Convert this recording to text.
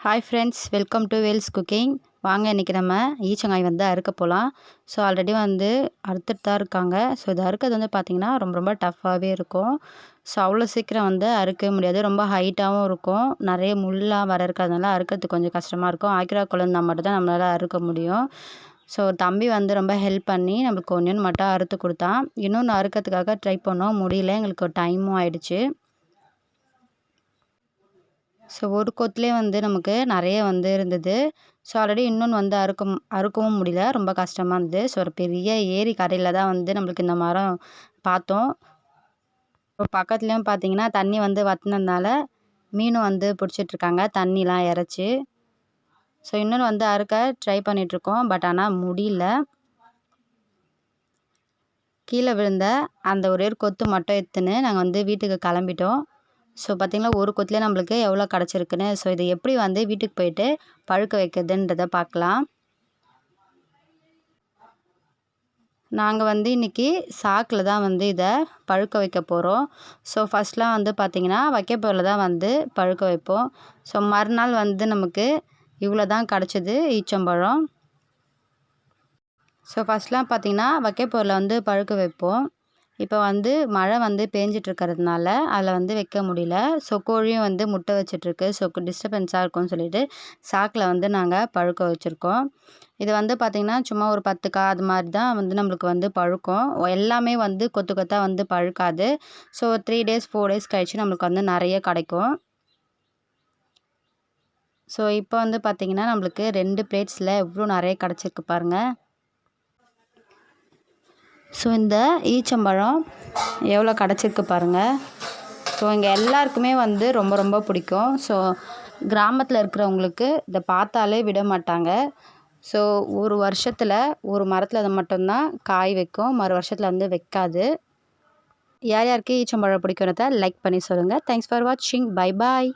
Hi friends welcome to Vels cooking வாங்க இன்றைக்கி நம்ம ஈச்சங்காய் வந்து அறுக்க போகலாம் ஸோ ஆல்ரெடி வந்து அறுத்துட்டு தான் இருக்காங்க. ஸோ இது அறுக்கிறது வந்து பார்த்திங்கன்னா ரொம்ப ரொம்ப டஃப்பாகவே இருக்கும். ஸோ அவ்வளோ சீக்கிரம் வந்து அறுக்கவே முடியாது. ரொம்ப ஹைட்டாகவும் இருக்கும். நிறைய முள்ளாக வர இருக்கிறதுனால அறுக்கிறதுக்கு கொஞ்சம் கஷ்டமாக இருக்கும். ஆக்கிரா குழந்தை மட்டும் தான் நம்மளால் அறுக்க முடியும். ஸோ தம்பி வந்து ரொம்ப ஹெல்ப் பண்ணி நம்மளுக்கு ஒன்று மட்டும் அறுத்து கொடுத்தான். இன்னொன்று அறுக்கிறதுக்காக ட்ரை பண்ணோம். முடியல. எங்களுக்கு டைமும் ஆயிடுச்சு. ஸோ ஒரு கொத்துலேயே வந்து நமக்கு நிறைய வந்து இருந்தது. ஸோ ஆல்ரெடி இன்னொன்று வந்து அறுக்க அறுக்கவும் முடியல. ரொம்ப கஷ்டமாக இருந்தது. ஸோ ஒரு பெரிய ஏரி கரையில் தான் வந்து நம்மளுக்கு இந்த மரம் பார்த்தோம். இப்போ பக்கத்துலேயும் பார்த்தீங்கன்னா தண்ணி வந்து வத்தினதுனால மீனும் வந்து பிடிச்சிட்ருக்காங்க தண்ணிலாம் இறச்சி. ஸோ இன்னொன்று வந்து அறுக்க ட்ரை பண்ணிகிட்ருக்கோம் பட் ஆனால் முடியல. கீழே விழுந்த அந்த ஒரே ஒரு கொத்து மட்டும் எடுத்துன்னு நாங்கள் வந்து வீட்டுக்கு கிளம்பிட்டோம். ஸோ பார்த்திங்கன்னா ஒரு கொத்துலேயே நம்மளுக்கு எவ்வளோ கிடச்சிருக்குன்னு? ஸோ இதை எப்படி வந்து வீட்டுக்கு போயிட்டு பழுக்க வைக்கிறதுன்றதை பார்க்கலாம். நாங்கள் வந்து இன்றைக்கி சாக்கில் தான் வந்து இதை பழுக்க வைக்க போகிறோம் ஸோ ஃபஸ்ட்லாம் வந்து பார்த்திங்கன்னா வைக்கப்போரில் தான் வந்து பழுக்க வைப்போம். ஸோ மறுநாள் வந்து நமக்கு இவ்வளோ தான் கிடச்சிது ஈச்சம்பழம். ஸோ ஃபஸ்ட்லாம் பார்த்திங்கன்னா வைக்கப்போரில் வந்து பழுக்க வைப்போம். இப்போ வந்து மழை வந்து பேஞ்சிட்ருக்கிறதுனால அதில் வந்து வைக்க முடியல. ஸோ கோழியும் வந்து முட்டை வச்சிட்ருக்கு. ஸோ டிஸ்டர்பன்ஸாக இருக்கும்னு சொல்லிட்டு சாக்கில் வந்து நாங்கள் பழுக்க வச்சுருக்கோம். இது வந்து பார்த்திங்கன்னா சும்மா ஒரு பத்து கா அது மாதிரி தான் வந்து நம்மளுக்கு வந்து பழுக்கும். எல்லாமே வந்து கொத்து கொத்தாக வந்து பழுக்காது. So three days four days கழிச்சு நம்மளுக்கு வந்து நிறைய கிடைக்கும். ஸோ இப்போ வந்து பார்த்திங்கன்னா நம்மளுக்கு ரெண்டு பிளேட்ஸில் எவ்வளோ நிறைய கிடச்சிருக்கு பாருங்கள் ஸோ இந்த ஈச்சம்பழம் எவ்வளோ கிடச்சிருக்கு பாருங்கள் ஸோ இங்கே எல்லாருக்குமே வந்து ரொம்ப ரொம்ப பிடிக்கும். ஸோ கிராமத்தில் இருக்கிறவங்களுக்கு இதை பார்த்தாலே விட மாட்டாங்க. ஸோ ஒரு வருஷத்தில் ஒரு மரத்தில் அதை மட்டும்தான் காய் வைக்கும். மறு வருஷத்தில் வந்து வைக்காது. யார் யாருக்கு ஈச்சம்பழம் பிடிக்கிறத லைக் பண்ணி சொல்லுங்கள் தேங்க்ஸ் ஃபார் வாட்சிங் பை பாய்